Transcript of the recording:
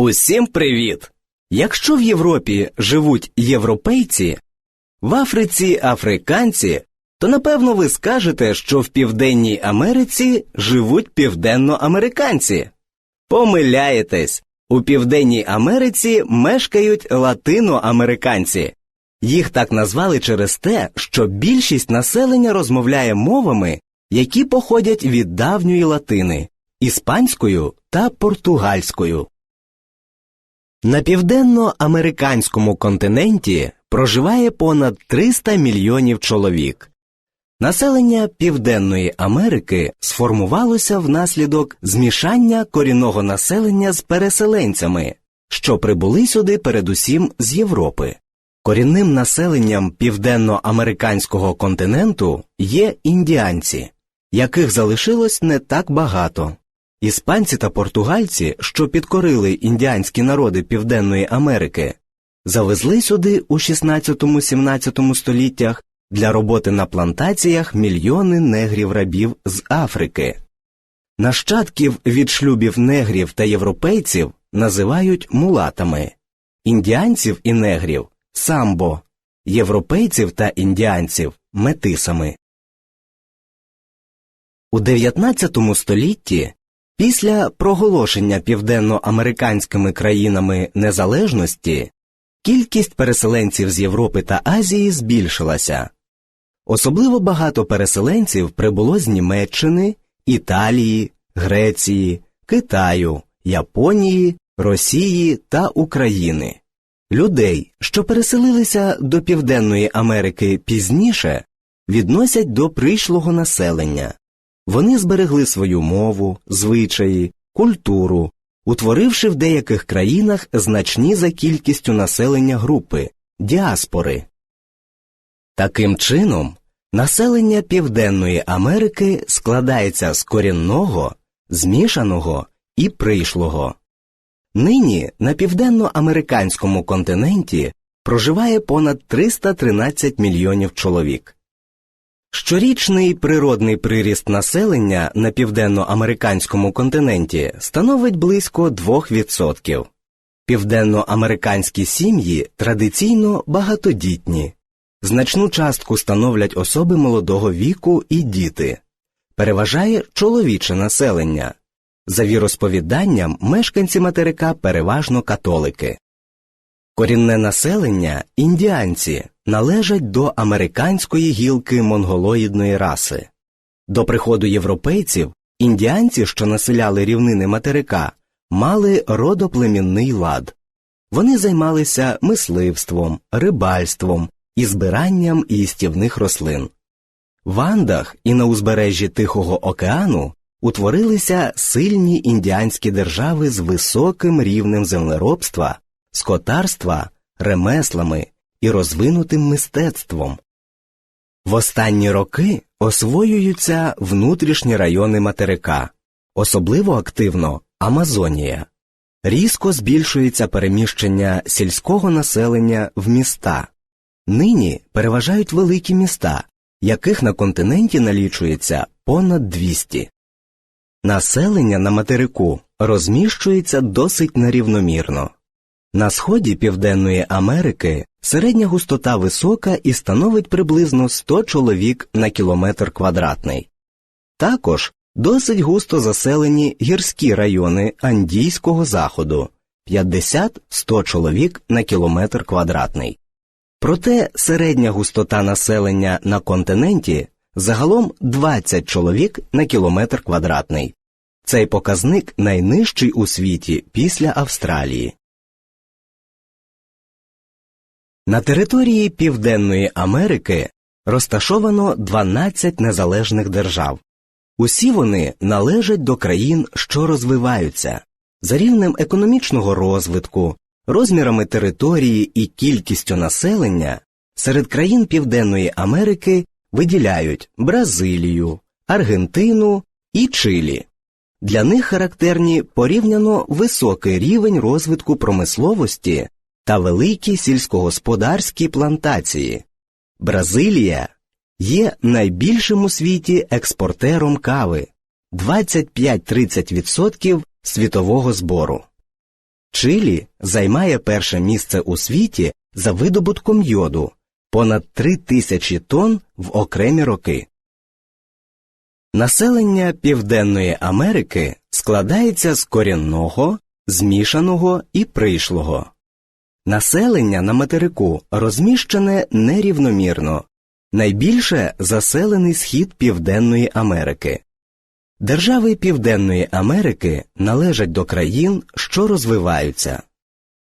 Усім привіт! Якщо в Європі живуть європейці, в Африці африканці, то напевно ви скажете, що в Південній Америці живуть південноамериканці. Помиляєтесь, у Південній Америці мешкають латиноамериканці. Їх так назвали через те, що більшість населення розмовляє мовами, які походять від давньої латини іспанською та португальською. На південноамериканському континенті проживає понад 300 мільйонів чоловік. Населення Південної Америки сформувалося внаслідок змішання корінного населення з переселенцями, що прибули сюди передусім з Європи. Корінним населенням південноамериканського континенту є індіанці, яких залишилось не так багато. Іспанці та португальці, що підкорили індіанські народи Південної Америки, завезли сюди у 16-17 століттях для роботи на плантаціях мільйони негрів-рабів з Африки. Нащадків від шлюбів негрів та європейців називають мулатами, індіанців і негрів самбо, європейців та індіанців метисами. У 19 столітті Після проголошення південноамериканськими країнами незалежності кількість переселенців з Європи та Азії збільшилася. Особливо багато переселенців прибуло з Німеччини, Італії, Греції, Китаю, Японії, Росії та України. Людей, що переселилися до Південної Америки пізніше, відносять до прийшлого населення. Вони зберегли свою мову, звичаї, культуру, утворивши в деяких країнах значні за кількістю населення групи діаспори. Таким чином, населення Південної Америки складається з корінного, змішаного і прийшлого. Нині на південноамериканському континенті проживає понад 313 мільйонів чоловік. Щорічний природний приріст населення на південноамериканському континенті становить близько 2%. Південноамериканські сім'ї традиційно багатодітні, значну частку становлять особи молодого віку і діти, переважає чоловіче населення. За віросповіданням мешканці материка переважно католики. Корінне населення індіанці належать до американської гілки монголоїдної раси. До приходу європейців індіанці, що населяли рівнини материка, мали родоплемінний лад. Вони займалися мисливством, рибальством і збиранням їстівних рослин. В Андах і на узбережжі Тихого океану утворилися сильні індіанські держави з високим рівнем землеробства, скотарства, ремеслами і розвинутим мистецтвом. В останні роки освоюються внутрішні райони материка, особливо активно Амазонія. Різко збільшується переміщення сільського населення в міста. Нині переважають великі міста, яких на континенті налічується понад 200. Населення на материку розміщується досить нерівномірно. На сході Південної Америки середня густота висока і становить приблизно 100 чоловік на кілометр квадратний. Також досить густо заселені гірські райони Андійського заходу 50-100 чоловік на кілометр квадратний. Проте середня густота населення на континенті загалом 20 чоловік на кілометр квадратний. Цей показник найнижчий у світі після Австралії. На території Південної Америки розташовано 12 незалежних держав. Усі вони належать до країн, що розвиваються, за рівнем економічного розвитку, розмірами території і кількістю населення серед країн Південної Америки виділяють Бразилію, Аргентину і Чилі. Для них характерні порівняно високий рівень розвитку промисловості та великі сільськогосподарські плантації. Бразилія є найбільшим у світі експортером кави 25-30% світового збору. Чилі займає перше місце у світі за видобутком йоду понад 3 тисячі тонн в окремі роки. Населення Південної Америки складається з корінного, змішаного і прийшлого. Населення на материку розміщене нерівномірно, найбільше заселений схід Південної Америки. Держави Південної Америки належать до країн, що розвиваються.